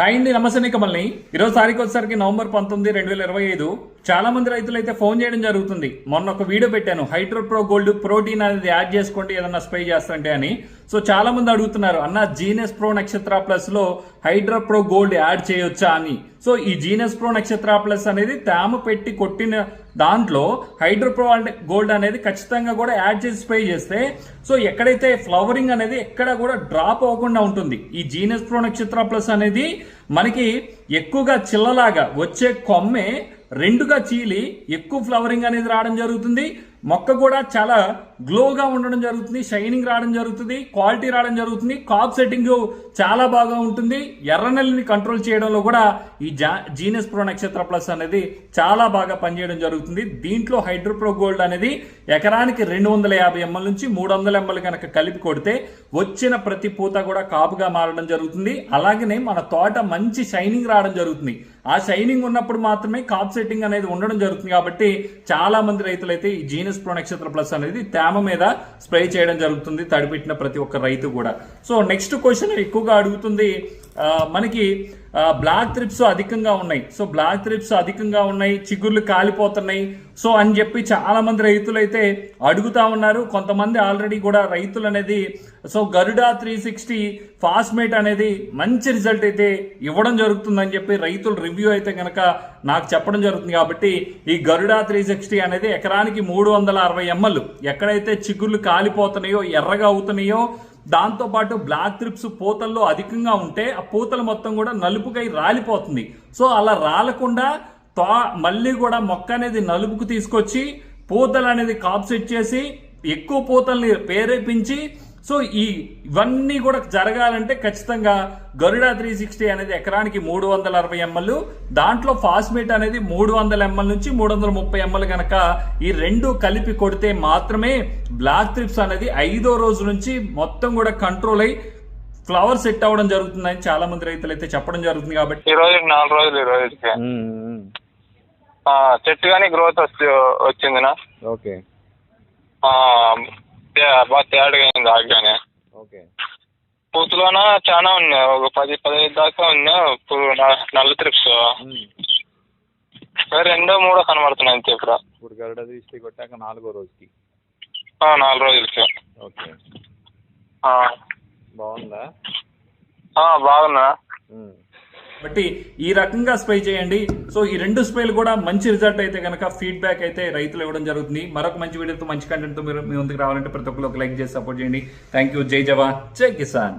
Hi అండి నమస్తే కమల్ని ఈరోజు తారీఖు వచ్చేసరికి నవంబర్ పంతొమ్మిది రెండు వేల ఇరవై ఐదు. చాలా మంది రైతులు అయితే ఫోన్ చేయడం జరుగుతుంది. మొన్న ఒక వీడియో పెట్టాను. హైడ్రో ప్రో గోల్డ్ ప్రోటీన్ అనేది యాడ్ చేసుకోండి ఏదన్నా స్ప్రే చేస్తుంటే అని. సో చాలా మంది అడుగుతున్నారు అన్న జీనస్ ప్రో నక్షత్ర ప్లస్లో హైడ్రో ప్రో గోల్డ్ యాడ్ చేయొచ్చా అని. సో ఈ జీనస్ ప్రో నక్షత్ర ప్లస్ అనేది తేమ పెట్టి కొట్టిన దాంట్లో హైడ్రో ప్రో గోల్డ్ అనేది ఖచ్చితంగా కూడా యాడ్ చేసి స్ప్రే చేస్తే సో ఎక్కడైతే ఫ్లవరింగ్ అనేది ఎక్కడ కూడా డ్రాప్ అవ్వకుండా ఉంటుంది. ఈ జీనస్ ప్రో నక్షత్ర ప్లస్ అనేది మనకి ఎక్కువగా చిల్లలాగా వచ్చే కొమ్మే రెండుగా చీలి ఎక్కువ ఫ్లవరింగ్ అనేది రావడం జరుగుతుంది. మొక్క కూడా చాలా గ్లోగా ఉండడం జరుగుతుంది షైనింగ్ రావడం జరుగుతుంది క్వాలిటీ రావడం జరుగుతుంది కాప్ సెట్టింగ్ చాలా బాగా ఉంటుంది. ఎర్రనల్లిని కంట్రోల్ చేయడంలో కూడా ఈ జా జీనస్ ప్రో నక్షత్ర ప్లస్ అనేది చాలా బాగా పనిచేయడం జరుగుతుంది. దీంట్లో హైడ్రోప్రో గోల్డ్ అనేది ఎకరానికి రెండు వందల యాభై ఎంఎల్ నుంచి మూడు వందల ఎంఎల్ కనుక కలిపి కొడితే వచ్చిన ప్రతి పూత కూడా కాపుగా మారడం జరుగుతుంది. అలాగనే మన తోట మంచి షైనింగ్ రావడం జరుగుతుంది. ఆ షైనింగ్ ఉన్నప్పుడు మాత్రమే కాప్ సెట్టింగ్ అనేది ఉండడం జరుగుతుంది కాబట్టి చాలా మంది రైతులైతే ఈ జీనస్ ప్రో నక్షత్ర ప్లస్ అనేది తేమ మీద స్ప్రే చేయడం జరుగుతుంది తడిపెట్టిన ప్రతి ఒక్క రైతు కూడా. సో నెక్స్ట్ క్వశ్చన్ ఎక్కువగా అడుగుతుంది మనకి బ్లాక్ త్రిప్స్ అధికంగా ఉన్నాయి. సో బ్లాక్ త్రిప్స్ అధికంగా ఉన్నాయి చిగుర్లు కాలిపోతున్నాయి. సో అని చెప్పి చాలా మంది రైతులు అయితే అడుగుతా ఉన్నారు. కొంతమంది ఆల్రెడీ కూడా రైతులు అనేది so Garuda three sixty Fastmate అనేది మంచి రిజల్ట్ అయితే ఇవ్వడం జరుగుతుందని చెప్పి రైతులు రివ్యూ అయితే కనుక నాకు చెప్పడం జరుగుతుంది కాబట్టి ఈ గరుడా త్రీ సిక్స్టీ అనేది ఎకరానికి మూడు వందల అరవై ఎంఎల్. ఎక్కడైతే చిగుర్లు కాలిపోతున్నాయో ఎర్రగా అవుతున్నాయో దాంతో పాటు బ్లాక్ త్రిప్స్ పూతల్లో అధికంగా ఉంటే ఆ పూతలు మొత్తం కూడా నలుపుకై రాలిపోతుంది. సో అలా రాలకుండా తో మళ్ళీ కూడా మొక్క అనేది నలుపుకు తీసుకొచ్చి పూతలు అనేది కాప్సెట్ చేసి ఎక్కువ పూతల్ని ప్రేరేపించి సో ఈ ఇవన్నీ కూడా జరగాలంటే ఖచ్చితంగా గరుడా త్రీ సిక్స్టీ అనేది ఎకరానికి మూడు వందల అరవై ఎంఎల్ దాంట్లో ఫాస్మేట్ అనేది మూడు వందల ఎంఎల్ నుంచి మూడు వందల ముప్పై ఎంఎల్ కనుక ఈ రెండు కలిపి కొడితే మాత్రమే బ్లాక్ త్రిప్స్ అనేది ఐదో రోజు నుంచి మొత్తం కూడా కంట్రోల్ అయ్యి ఫ్లవర్ సెట్ అవ్వడం జరుగుతుందని చాలా మంది రైతులు అయితే చెప్పడం జరుగుతుంది కాబట్టి ఈ నాలుగు రోజులు ఈ రోజుకి ఆ, చెట్టు కానీ గ్రోత్ వచ్చి వచ్చిందినా? ఓకే. బాగా తేడాగా అయింది ఆగ్గానే ఓకే. పూతులోన చాలా ఉన్నాయి. ఒక పది పదిహేను దాకా ఉన్నాయి. ఇప్పుడు నల్ల త్రిప్స్ రెండో మూడో కనబడుతున్నాయి అంతే ఇప్పుడు ఇప్పుడు గరుడ దృష్టి కొట్టాక నాలుగో రోజుకి. ఆ, నాలుగు రోజులకి. ఓకే. ఆ. బాగుందా? ఆ, బాగున్నా. కాబట్టి బట్టి ఈ రకంగా స్ప్రే చేయండి. సో ఈ రెండు స్ప్రేలు కూడా మంచి రిజల్ట్ అయితే కనుక ఫీడ్బ్యాక్ అయితే రైతులు ఇవ్వడం జరుగుతుంది. మరొక మంచి వీడియోతో మంచి కంటెంట్తో మీరు మీ ముందుకు రావాలంటే ప్రతి ఒక్కరు ఒక లైక్ చేసి సపోర్ట్ చేయండి. థ్యాంక్ యూ జై జవాన్. జై కిసాన్.